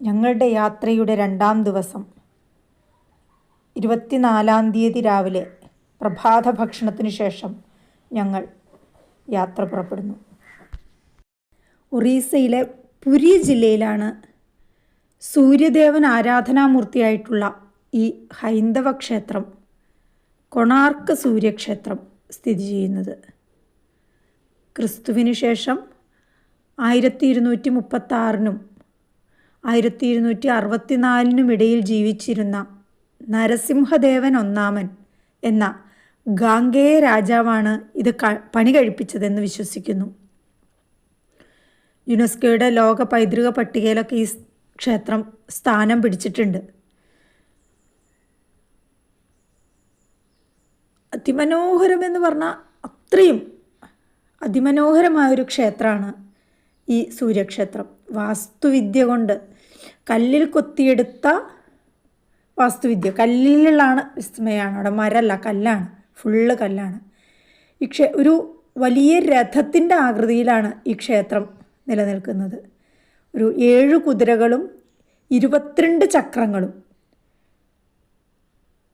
ഞങ്ങളുടെ യാത്രയുടെ രണ്ടാം ദിവസം. ഇരുപത്തിനാലാം തീയതി രാവിലെ പ്രഭാത ഭക്ഷണത്തിന് ശേഷം ഞങ്ങൾ യാത്ര പുറപ്പെടുന്നു. ഒറീസയിലെ പുരി ജില്ലയിലാണ് സൂര്യദേവൻ ആരാധനാമൂർത്തിയായിട്ടുള്ള ഈ ഹൈന്ദവ ക്ഷേത്രം കൊണാർക്ക് സൂര്യക്ഷേത്രം സ്ഥിതി ചെയ്യുന്നത്. ക്രിസ്തുവിന് ശേഷം ആയിരത്തി ഇരുന്നൂറ്റി മുപ്പത്താറിനും ആയിരത്തി ഇരുന്നൂറ്റി അറുപത്തിനാലിനും ഇടയിൽ ജീവിച്ചിരുന്ന നരസിംഹദേവൻ ഒന്നാമൻ എന്ന ഗാംഗേയ രാജാവാണ് ഇത് പണി കഴിപ്പിച്ചതെന്ന് വിശ്വസിക്കുന്നു. യുനെസ്കോയുടെ ലോക പൈതൃക പട്ടികയിലൊക്കെ ഈ ക്ഷേത്രം സ്ഥാനം പിടിച്ചിട്ടുണ്ട്. അതിമനോഹരം എന്ന് പറഞ്ഞാൽ അത്രയും അതിമനോഹരമായൊരു ക്ഷേത്രമാണ് ഈ സൂര്യക്ഷേത്രം. വാസ്തുവിദ്യ കൊണ്ട് കല്ലിൽ കൊത്തിയെടുത്ത വാസ്തുവിദ്യ. കല്ലിലാണ് വിസ്മയമാണ് അവിടെ മരല്ല കല്ലാണ്. ഫുള്ള് കല്ലാണ്. ഈ ക്ഷേ ഒരു വലിയ രഥത്തിന്റെ ആകൃതിയിലാണ് ഈ ക്ഷേത്രം നിലനിൽക്കുന്നത്. ഒരു ഏഴ് കുതിരകളും ഇരുപത്തിരണ്ട് ചക്രങ്ങളും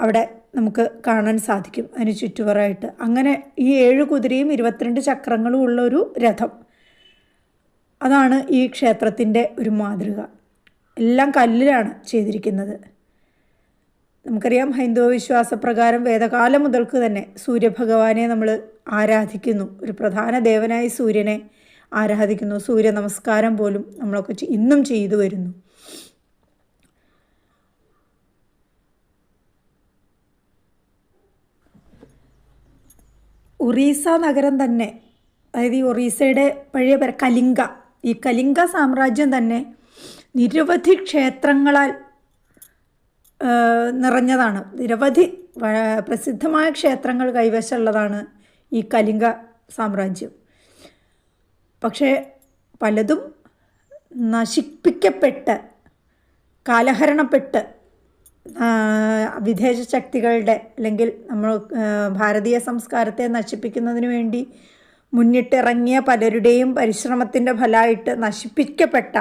അവിടെ നമുക്ക് കാണാൻ സാധിക്കും. അതിന് ചുറ്റുപുറമായിട്ട് അങ്ങനെ ഈ ഏഴ് കുതിരയും ഇരുപത്തിരണ്ട് ചക്രങ്ങളും ഉള്ള ഒരു രഥം. അതാണ് ഈ ക്ഷേത്രത്തിന്റെ ഒരു മാതൃക. എല്ലാം കല്ലിലാണ് ചെയ്തിരിക്കുന്നത്. നമുക്കറിയാം ഹൈന്ദവ വിശ്വാസപ്രകാരം വേദകാലം മുതൽക്ക് തന്നെ സൂര്യഭഗവാനെ നമ്മൾ ആരാധിക്കുന്നു. ഒരു പ്രധാന ദേവനായി സൂര്യനെ ആരാധിക്കുന്നു. സൂര്യ നമസ്കാരം പോലും നമ്മളൊക്കെ ഇന്നും ചെയ്തു വരുന്നു. ഒറീസ നഗരം തന്നെ അതായത് ഈ ഒറീസയുടെ പഴയ പേര് കലിംഗ. ഈ കലിംഗ സാമ്രാജ്യം തന്നെ നിരവധി ക്ഷേത്രങ്ങളാൽ നിറഞ്ഞതാണ്. നിരവധി പ്രസിദ്ധമായ ക്ഷേത്രങ്ങൾ കൈവശമുള്ളതാണ് ഈ കലിംഗ സാമ്രാജ്യം. പക്ഷേ പലതും നശിപ്പിക്കപ്പെട്ട് കാലഹരണപ്പെട്ട് വിദേശ ശക്തികളുടെ അല്ലെങ്കിൽ നമ്മൾ ഭാരതീയ സംസ്കാരത്തെ നശിപ്പിക്കുന്നതിന് വേണ്ടി മുന്നിട്ടിറങ്ങിയ പലരുടെയും പരിശ്രമത്തിന്റെ ഫലമായിട്ട് നശിപ്പിക്കപ്പെട്ട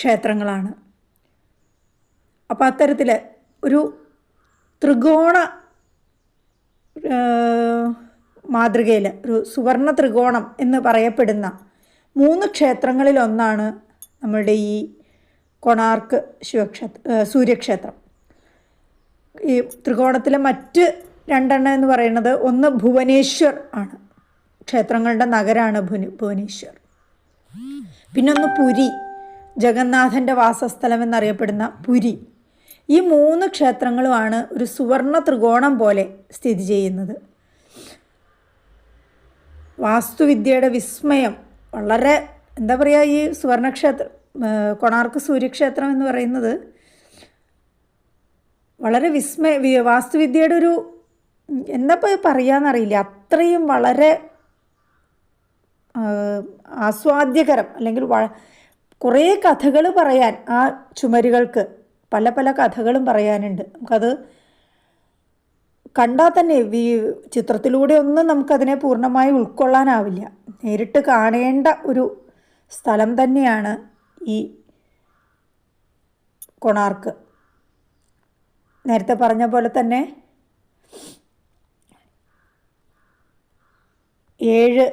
ക്ഷേത്രങ്ങളാണ്. അപ്പോൾ അത്തരത്തിൽ ഒരു ത്രികോണ മാതൃകയിൽ ഒരു സുവർണ ത്രികോണം എന്ന് പറയപ്പെടുന്ന മൂന്ന് ക്ഷേത്രങ്ങളിലൊന്നാണ് നമ്മളുടെ ഈ കൊണാർക്ക് ശിവക്ഷേത്ര സൂര്യക്ഷേത്രം. ഈ ത്രികോണത്തിലെ മറ്റ് രണ്ടെണ്ണം എന്ന് പറയുന്നത് ഒന്ന് ഭുവനേശ്വർ ആണ്. ക്ഷേത്രങ്ങളുടെ നഗരമാണ് ഭുവന ഭുവനേശ്വർ. പിന്നൊന്ന് പുരി. ജഗന്നാഥന്റെ വാസസ്ഥലം എന്നറിയപ്പെടുന്ന പുരി. ഈ മൂന്ന് ക്ഷേത്രങ്ങളുമാണ് ഒരു സുവർണ ത്രികോണം പോലെ സ്ഥിതി ചെയ്യുന്നത്. വാസ്തുവിദ്യയുടെ വിസ്മയം വളരെ എന്താ പറയുക ഈ സുവർണക്ഷേത്രം കൊണാർക്ക് സൂര്യക്ഷേത്രം എന്ന് പറയുന്നത് വളരെ വിസ്മയ വാസ്തുവിദ്യയുടെ ഒരു ഇപ്പോൾ പറയാന്നറിയില്ല. അത്രയും വളരെ ആസ്വാദ്യകരം അല്ലെങ്കിൽ കുറേ കഥകൾ പറയാൻ ആ ചുമരുകൾക്ക് പല പല കഥകളും പറയാനുണ്ട്. നമുക്കത് കണ്ടാൽ തന്നെ ഈ ചിത്രത്തിലൂടെ ഒന്നും നമുക്കതിനെ പൂർണമായി ഉൾക്കൊള്ളാനാവില്ല. നേരിട്ട് കാണേണ്ട ഒരു സ്ഥലം തന്നെയാണ് ഈ കൊണാർക്ക്. നേരത്തെ പറഞ്ഞ പോലെ തന്നെ ഏഴ്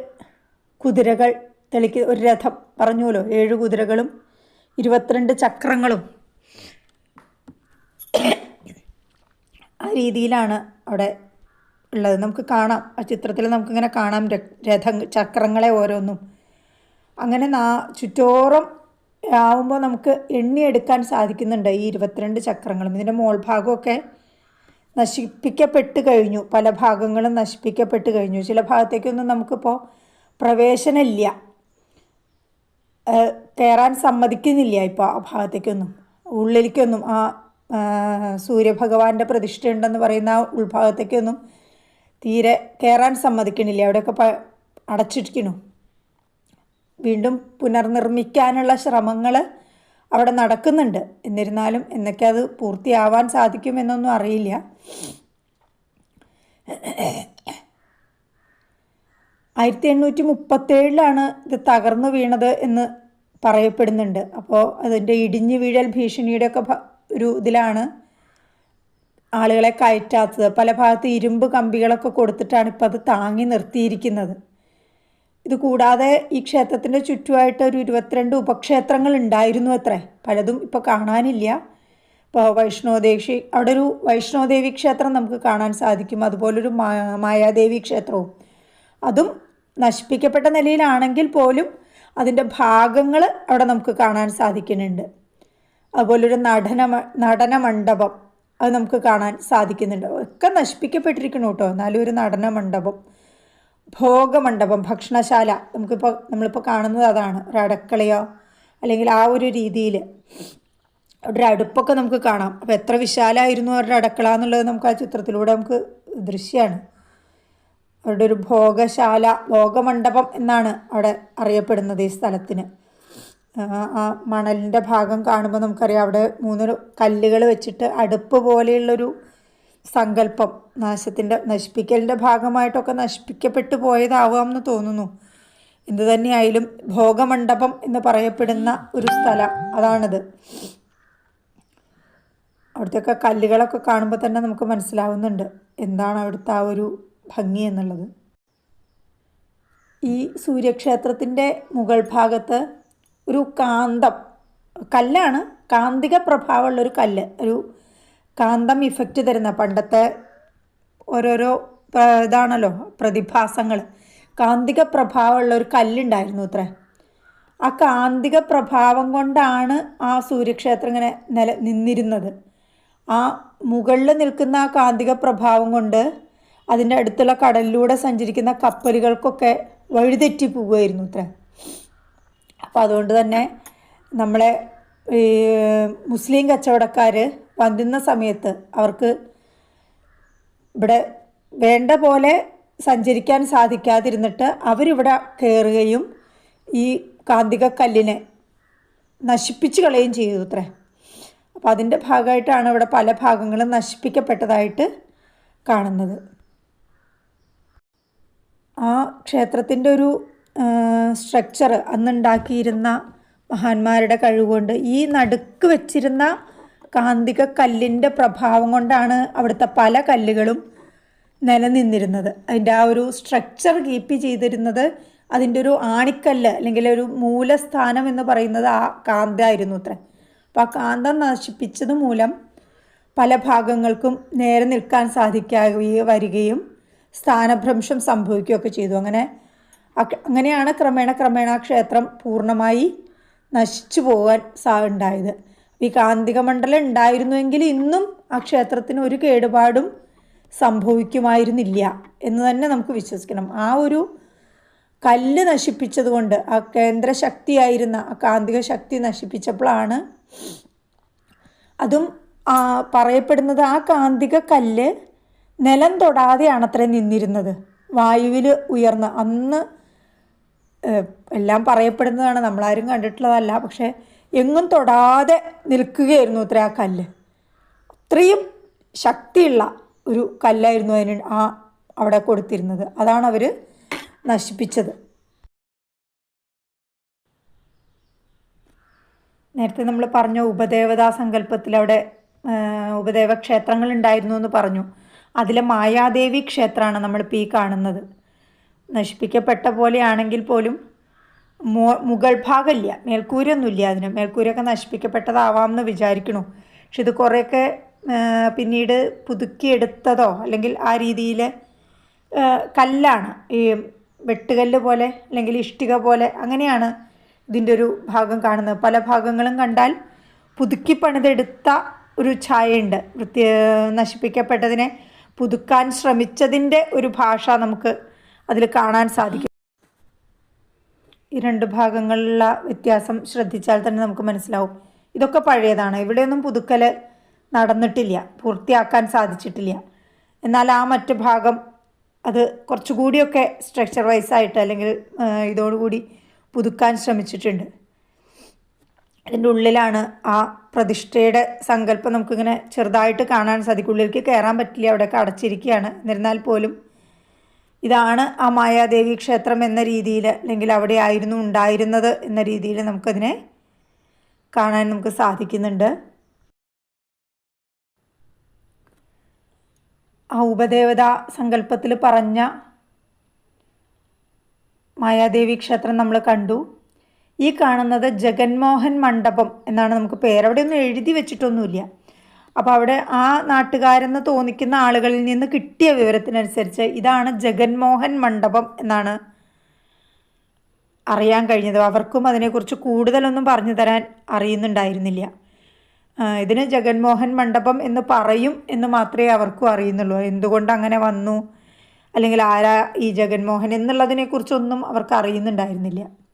കുതിരകൾ തെളിക്ക് ഒരു രഥം. പറഞ്ഞുവല്ലോ ഏഴ് കുതിരകളും ഇരുപത്തിരണ്ട് ചക്രങ്ങളും. ആ രീതിയിലാണ് അവിടെ ഉള്ളത്. നമുക്ക് കാണാം. ആ ചിത്രത്തിൽ നമുക്കിങ്ങനെ കാണാം രഥ ചക്രങ്ങളെ ഓരോന്നും. അങ്ങനെ നാ ചുറ്റോറും ആവുമ്പോൾ നമുക്ക് എണ്ണിയെടുക്കാൻ സാധിക്കുന്നുണ്ട് ഈ ഇരുപത്തിരണ്ട് ചക്രങ്ങളും. ഇതിന്റെ മോൾഭാഗമൊക്കെ നശിപ്പിക്കപ്പെട്ട് കഴിഞ്ഞു. പല ഭാഗങ്ങളും നശിപ്പിക്കപ്പെട്ട് കഴിഞ്ഞു. ചില ഭാഗത്തേക്കൊന്നും നമുക്കിപ്പോൾ പ്രവേശനമില്ല. കയറാൻ സമ്മതിക്കുന്നില്ല ഇപ്പോൾ ആ ഭാഗത്തേക്കൊന്നും. ഉള്ളിലേക്കൊന്നും ആ സൂര്യഭഗവാന്റെ പ്രതിഷ്ഠ ഉണ്ടെന്ന് പറയുന്ന ആ ഉൾഭാഗത്തേക്കൊന്നും തീരെ കയറാൻ സമ്മതിക്കണില്ല അവിടെയൊക്കെ പ അടച്ചിരിക്കണു വീണ്ടും പുനർനിർമ്മിക്കാനുള്ള ശ്രമങ്ങൾ അവിടെ നടക്കുന്നുണ്ട്. എന്നിരുന്നാലും എന്നൊക്കെ അത് പൂർത്തിയാവാൻ സാധിക്കുമെന്നൊന്നും അറിയില്ല. ആയിരത്തി എണ്ണൂറ്റി മുപ്പത്തേഴിലാണ് ഇത് തകർന്നു വീണത് എന്ന് പറയപ്പെടുന്നുണ്ട്. അപ്പോൾ അതിന്റെ ഇടിഞ്ഞു വീഴൽ ഭീഷണിയുടെയൊക്കെ ഒരു ഇതിലാണ് ആളുകളെ കയറ്റാത്തത്. പല ഭാഗത്ത് ഇരുമ്പ് കമ്പികളൊക്കെ കൊടുത്തിട്ടാണ് ഇപ്പോൾ അത് താങ്ങി നിർത്തിയിരിക്കുന്നത്. ഇത് കൂടാതെ ഈ ക്ഷേത്രത്തിന്റെ ചുറ്റുമായിട്ട് ഒരു ഇരുപത്തിരണ്ട് ഉപക്ഷേത്രങ്ങൾ ഉണ്ടായിരുന്നു അത്രേ. പലതും ഇപ്പോൾ കാണാനില്ല. ഇപ്പോൾ വൈഷ്ണോദേവി അവിടെ ഒരു വൈഷ്ണോദേവി ക്ഷേത്രം നമുക്ക് കാണാൻ സാധിക്കും. അതുപോലൊരു മായാദേവി ക്ഷേത്രവും. അതും നശിപ്പിക്കപ്പെട്ട നിലയിലാണെങ്കിൽ പോലും അതിന്റെ ഭാഗങ്ങൾ അവിടെ നമുക്ക് കാണാൻ സാധിക്കുന്നുണ്ട്. അതുപോലൊരു നടന നടന മണ്ഡപം അത് നമുക്ക് കാണാൻ സാധിക്കുന്നുണ്ട്. ഒക്കെ നശിപ്പിക്കപ്പെട്ടിരിക്കണം കേട്ടോ. എന്നാലും ഒരു നടന മണ്ഡപം ഭോഗമണ്ഡപം ഭക്ഷണശാല നമുക്കിപ്പോൾ നമ്മളിപ്പോൾ കാണുന്നത് അതാണ്. ഒരു അടുക്കളയോ അല്ലെങ്കിൽ ആ ഒരു രീതിയിൽ അവിടെ ഒരു അടുപ്പൊക്കെ നമുക്ക് കാണാം. അപ്പോൾ എത്ര വിശാലമായിരുന്നു അവരുടെ അടുക്കള എന്നുള്ളത് നമുക്ക് ആ ചിത്രത്തിലൂടെ നമുക്ക് ദൃശ്യമാണ്. അവരുടെ ഒരു ഭോഗശാല ഭോഗമണ്ഡപം എന്നാണ് അവിടെ അറിയപ്പെടുന്നത് ഈ സ്ഥലത്തിന്. ആ, മണലിന്റെ ഭാഗം കാണുമ്പോൾ നമുക്കറിയാം അവിടെ മൂന്ന് കല്ലുകൾ വെച്ചിട്ട് അടുപ്പ് പോലെയുള്ളൊരു സങ്കല്പം നാശത്തിന്റെ നശിപ്പിക്കലിന്റെ ഭാഗമായിട്ടൊക്കെ നശിപ്പിക്കപ്പെട്ടു പോയതാവാം എന്ന് തോന്നുന്നു. എന്തു തന്നെയായാലും ഭോഗമണ്ഡപം എന്ന് പറയപ്പെടുന്ന ഒരു സ്ഥലം അതാണത്. അവിടുത്തെയൊക്കെ കല്ലുകളൊക്കെ കാണുമ്പോൾ തന്നെ നമുക്ക് മനസ്സിലാവുന്നുണ്ട്. എന്താണ് അവിടുത്തെ ആ ഒരു ഭംഗി എന്നുള്ളത്. ഈ സൂര്യക്ഷേത്രത്തിന്റെ മുകൾ ഭാഗത്ത് ഒരു കാന്തം കല്ലാണ് കാന്തിക പ്രഭാവമുള്ളൊരു കല്ല് ഒരു കാന്തം ഇഫക്റ്റ് തരുന്ന പണ്ടത്തെ ഓരോരോ ഇതാണല്ലോ പ്രതിഭാസങ്ങൾ കാന്തിക പ്രഭാവമുള്ള ഒരു കല്ലുണ്ടായിരുന്നു അത്രേ. ആ കാന്തിക പ്രഭാവം കൊണ്ടാണ് ആ സൂര്യക്ഷേത്രം ഇങ്ങനെ നില നിന്നിരുന്നത്. ആ മുകളിൽ നിൽക്കുന്ന ആ കാന്തിക പ്രഭാവം കൊണ്ട് അതിന്റെ അടുത്തുള്ള കടലിലൂടെ സഞ്ചരിക്കുന്ന കപ്പലുകൾക്കൊക്കെ വഴിതെറ്റി പോവുമായിരുന്നു അത്ര അപ്പോൾ അതുകൊണ്ട് തന്നെ നമ്മളെ മുസ്ലിം കച്ചവടക്കാർ വന്നുന്ന സമയത്ത് അവർക്ക് ഇവിടെ വേണ്ട പോലെ സഞ്ചരിക്കാൻ സാധിക്കാതിരുന്നിട്ട് അവരിവിടെ കയറുകയും ഈ കാന്തിക കല്ലിനെ നശിപ്പിച്ച് കളയുകയും ചെയ്തു അത്രേ അപ്പോൾ അതിന്റെ ഭാഗമായിട്ടാണ് ഇവിടെ പല ഭാഗങ്ങളും നശിപ്പിക്കപ്പെട്ടതായിട്ട് കാണുന്നത്. ആ ക്ഷേത്രത്തിന്റെ ഒരു സ്ട്രക്ചർ അന്നുണ്ടാക്കിയിരുന്ന മഹാന്മാരുടെ കഴിവുകൊണ്ട് ഈ നടുക്ക് വെച്ചിരുന്ന കാന്തിക കല്ലിന്റെ പ്രഭാവം കൊണ്ടാണ് അവിടുത്തെ പല കല്ലുകളും നിലനിന്നിരുന്നത്. അതിന്റെ ആ ഒരു സ്ട്രക്ചർ കീപ്പ് ചെയ്തിരുന്നത് അതിന്റെ ഒരു ആണിക്കല്ല് അല്ലെങ്കിൽ ഒരു മൂലസ്ഥാനം എന്ന് പറയുന്നത് ആ കാന്തായിരുന്നു അത്ര. അപ്പോൾ ആ കാന്തം നശിപ്പിച്ചത് മൂലം പല ഭാഗങ്ങൾക്കും നേരെ നിൽക്കാൻ സാധിക്കാതെ വരികയും സ്ഥാനഭ്രംശം സംഭവിക്കുകയൊക്കെ ചെയ്തു. അങ്ങനെ അങ്ങനെയാണ് ക്രമേണ ക്രമേണ ആ ക്ഷേത്രം പൂർണമായി നശിച്ചു പോകാൻ സാ ഉണ്ടായത്. ഈ കാന്തിക മണ്ഡലം ഉണ്ടായിരുന്നുവെങ്കിൽ ഇന്നും ആ ക്ഷേത്രത്തിന് ഒരു കേടുപാടും സംഭവിക്കുമായിരുന്നില്ല എന്ന് തന്നെ നമുക്ക് വിശ്വസിക്കണം. ആ ഒരു കല്ല് നശിപ്പിച്ചതുകൊണ്ട് ആ കേന്ദ്ര ശക്തിയായിരുന്ന ആ കാന്തിക ശക്തി നശിപ്പിച്ചപ്പോഴാണ് അതും പറയപ്പെടുന്നത് ആ കാന്തിക കല്ല് നിലം തൊടാതെയാണ് അത്ര നിന്നിരുന്നത്. വായുവിൽ ഉയർന്ന് അന്ന് എല്ലാം പറയപ്പെടുന്നതാണ്. നമ്മളാരും കണ്ടിട്ടുള്ളതല്ല. പക്ഷേ എങ്ങും തൊടാതെ നിൽക്കുകയായിരുന്നു അത്ര ആ കല്ല്. അത്രയും ശക്തിയുള്ള ഒരു കല്ലായിരുന്നു അതിന് ആ അവിടെ കൊടുത്തിരുന്നത്. അതാണ് അവർ നശിപ്പിച്ചത്. നേരത്തെ നമ്മൾ പറഞ്ഞ ഉപദേവതാ സങ്കല്പത്തിൽ അവിടെ ഉപദേവ ക്ഷേത്രങ്ങൾ ഉണ്ടായിരുന്നു എന്ന് പറഞ്ഞു. അതിലെ മായാദേവി ക്ഷേത്രമാണ് നമ്മളിപ്പോൾ ഈ കാണുന്നത്. നശിപ്പിക്കപ്പെട്ട പോലെയാണെങ്കിൽ പോലും മോ മുകൾ ഭാഗമില്ല മേൽക്കൂരൊന്നുമില്ല അതിന്. മേൽക്കൂരൊക്കെ നശിപ്പിക്കപ്പെട്ടതാവാം എന്ന് വിചാരിക്കണു. പക്ഷെ ഇത് കുറേയൊക്കെ പിന്നീട് പുതുക്കിയെടുത്തതോ അല്ലെങ്കിൽ ആ രീതിയിൽ കല്ലാണ്. ഈ വെട്ടുകല്ല് പോലെ അല്ലെങ്കിൽ ഇഷ്ടിക പോലെ അങ്ങനെയാണ് ഇതിന്റെ ഒരു ഭാഗം കാണുന്നത്. പല ഭാഗങ്ങളും കണ്ടാൽ പുതുക്കി പണിതെടുത്ത ഒരു ഛായയുണ്ട്. വൃത്തി നശിപ്പിക്കപ്പെട്ടതിനെ പുതുക്കാൻ ശ്രമിച്ചതിന്റെ ഒരു ഭാഷ നമുക്ക് അതിൽ കാണാൻ സാധിക്കും. ഈ രണ്ട് ഭാഗങ്ങളിലുള്ള വ്യത്യാസം ശ്രദ്ധിച്ചാൽ തന്നെ നമുക്ക് മനസ്സിലാവും. ഇതൊക്കെ പഴയതാണ്. ഇവിടെയൊന്നും പുതുക്കൽ നടന്നിട്ടില്ല. പൂർത്തിയാക്കാൻ സാധിച്ചിട്ടില്ല. എന്നാൽ ആ മറ്റ് ഭാഗം അത് കുറച്ചുകൂടിയൊക്കെ സ്ട്രക്ചർ വൈസായിട്ട് അല്ലെങ്കിൽ ഇതോടുകൂടി പുതുക്കാൻ ശ്രമിച്ചിട്ടുണ്ട്. അതിന്റെ ഉള്ളിലാണ് ആ പ്രതിഷ്ഠയുടെ സങ്കല്പം നമുക്കിങ്ങനെ ചെറുതായിട്ട് കാണാൻ സാധിക്കും. ഉള്ളിലേക്ക് കയറാൻ പറ്റില്ല അവിടെയൊക്കെ അടച്ചിരിക്കുകയാണ്. എന്നിരുന്നാൽ പോലും ഇതാണ് ആ മായാദേവി ക്ഷേത്രം എന്ന രീതിയിൽ അല്ലെങ്കിൽ അവിടെ ആയിരുന്നു ഉണ്ടായിരുന്നത് എന്ന രീതിയിൽ നമുക്കതിനെ കാണാൻ നമുക്ക് സാധിക്കുന്നുണ്ട്. ആ ഉപദേവത സങ്കല്പത്തിൽ പറഞ്ഞ മായാദേവി ക്ഷേത്രം നമ്മൾ കണ്ടു. ഈ കാണുന്നത് ജഗൻമോഹൻ മണ്ഡപം എന്നാണ് നമുക്ക് പേര്. അവിടെ ഒന്നും എഴുതി വെച്ചിട്ടൊന്നുമില്ല. അപ്പോൾ അവിടെ ആ നാട്ടുകാരെന്ന് തോന്നിക്കുന്ന ആളുകളിൽ നിന്ന് കിട്ടിയ വിവരത്തിനനുസരിച്ച് ഇതാണ് ജഗൻമോഹൻ മണ്ഡപം എന്നാണ് അറിയാൻ കഴിഞ്ഞത്. അവർക്കും അതിനെക്കുറിച്ച് കൂടുതലൊന്നും പറഞ്ഞു തരാൻ അറിയുന്നുണ്ടായിരുന്നില്ല. ഇതിന് ജഗൻമോഹൻ മണ്ഡപം എന്ന് പറയും എന്ന് മാത്രമേ അവർക്കും അറിയുന്നുള്ളൂ. എന്തുകൊണ്ട് അങ്ങനെ വന്നു? അല്ലെങ്കിൽ ആരാ ഈ ജഗൻമോഹൻ എന്നുള്ളതിനെക്കുറിച്ചൊന്നും അവർക്ക് അറിയുന്നുണ്ടായിരുന്നില്ല.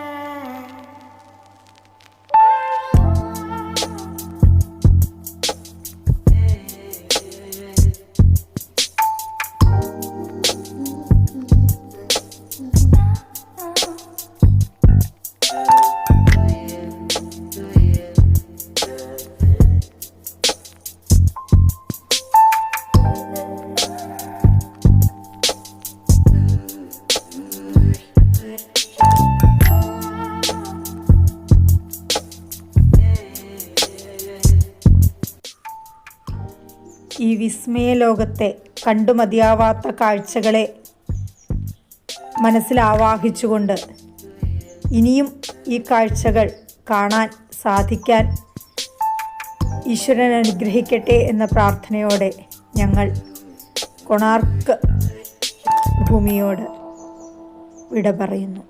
land. ഈ വിസ്മയ ലോകത്തെ കണ്ടു മതിയാവാത്ത കാഴ്ചകളെ മനസ്സിലാവാഹിച്ചുകൊണ്ട് ഇനിയും ഈ കാഴ്ചകൾ കാണാൻ സാധിക്കാൻ ഈശ്വരൻ അനുഗ്രഹിക്കട്ടെ എന്ന പ്രാർത്ഥനയോടെ ഞങ്ങൾ കൊണാർക്ക് ഭൂമിയോട് വിട പറയുന്നു